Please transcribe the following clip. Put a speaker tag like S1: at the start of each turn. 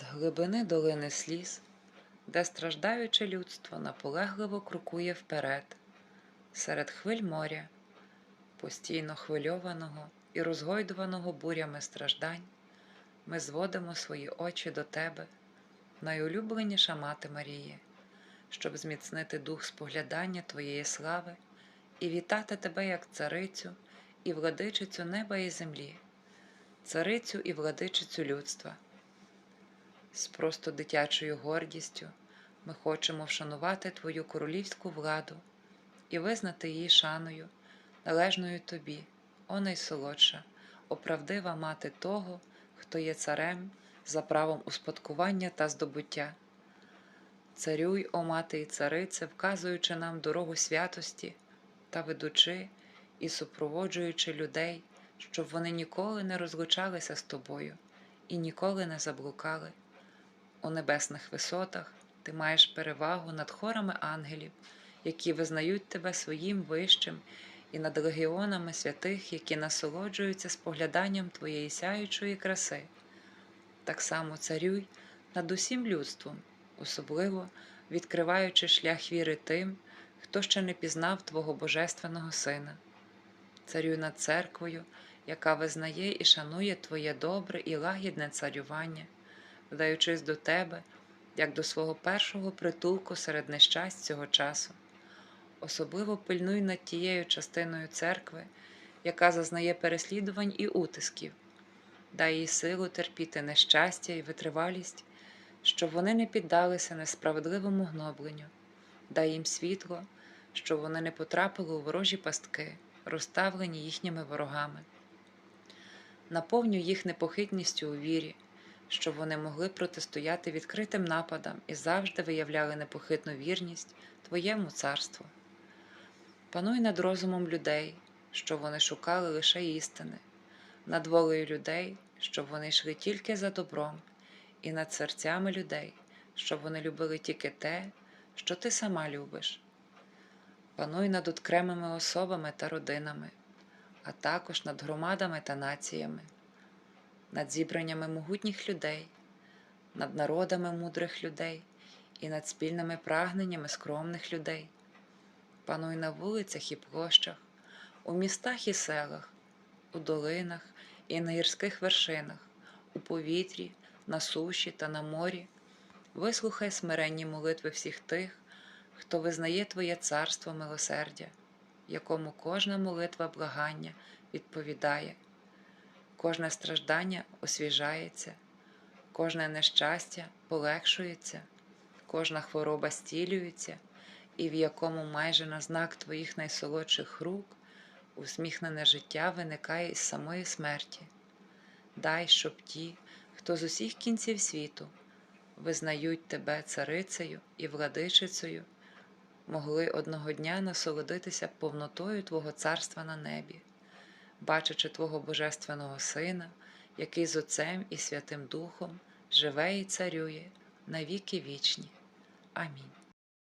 S1: з глибини долини сліз, де страждаюче людство наполегливо крокує вперед, серед хвиль моря, постійно хвильованого і розгойдуваного бурями страждань, ми зводимо свої очі до тебе, найулюбленіша мати Марії, щоб зміцнити дух споглядання Твоєї слави і вітати тебе як царицю і владичицю неба і землі, царицю і владичицю людства. З просто дитячою гордістю ми хочемо вшанувати Твою королівську владу і визнати її шаною, належною тобі, о найсолодша, оправдива мати того, хто є царем за правом успадкування та здобуття. Царюй, о мати і царице, вказуючи нам дорогу святості та ведучи і супроводжуючи людей, щоб вони ніколи не розлучалися з тобою і ніколи не заблукали. У небесних висотах ти маєш перевагу над хорами ангелів, які визнають тебе своїм вищим, і над легіонами святих, які насолоджуються спогляданням твоєї сяючої краси. Так само царюй над усім людством, особливо відкриваючи шлях віри тим, хто ще не пізнав Твого Божественного Сина. Царюй над церквою, яка визнає і шанує Твоє добре і лагідне царювання, вдаючись до Тебе, як до свого першого притулку серед нещасть цього часу. Особливо пильнуй над тією частиною церкви, яка зазнає переслідувань і утисків, дай їй силу терпіти нещастя і витривалість, щоб вони не піддалися несправедливому гнобленню, дай їм світло, щоб вони не потрапили у ворожі пастки, розставлені їхніми ворогами. Наповню їх непохитністю у вірі, щоб вони могли протистояти відкритим нападам і завжди виявляли непохитну вірність Твоєму царству. Пануй над розумом людей, щоб вони шукали лише істини, над волею людей, щоб вони йшли тільки за добром, і над серцями людей, щоб вони любили тільки те, що ти сама любиш. Пануй над окремими особами та родинами, а також над громадами та націями, над зібраннями могутніх людей, над народами мудрих людей і над спільними прагненнями скромних людей. Пануй на вулицях і площах, у містах і селах, у долинах і на гірських вершинах, у повітрі, на суші та на морі. Вислухай смиренні молитви всіх тих, хто визнає Твоє царство милосердя, якому кожна молитва благання відповідає, кожне страждання освіжається, кожне нещастя полегшується, кожна хвороба стілюється, і в якому майже на знак Твоїх найсолодших рук усміхнене життя виникає із самої смерті. Дай, щоб ті, хто з усіх кінців світу визнають Тебе царицею і владичицею, могли одного дня насолодитися повнотою Твого царства на небі, бачачи Твого Божественного Сина, який з Отцем і Святим Духом живе і царює на віки вічні. Амінь.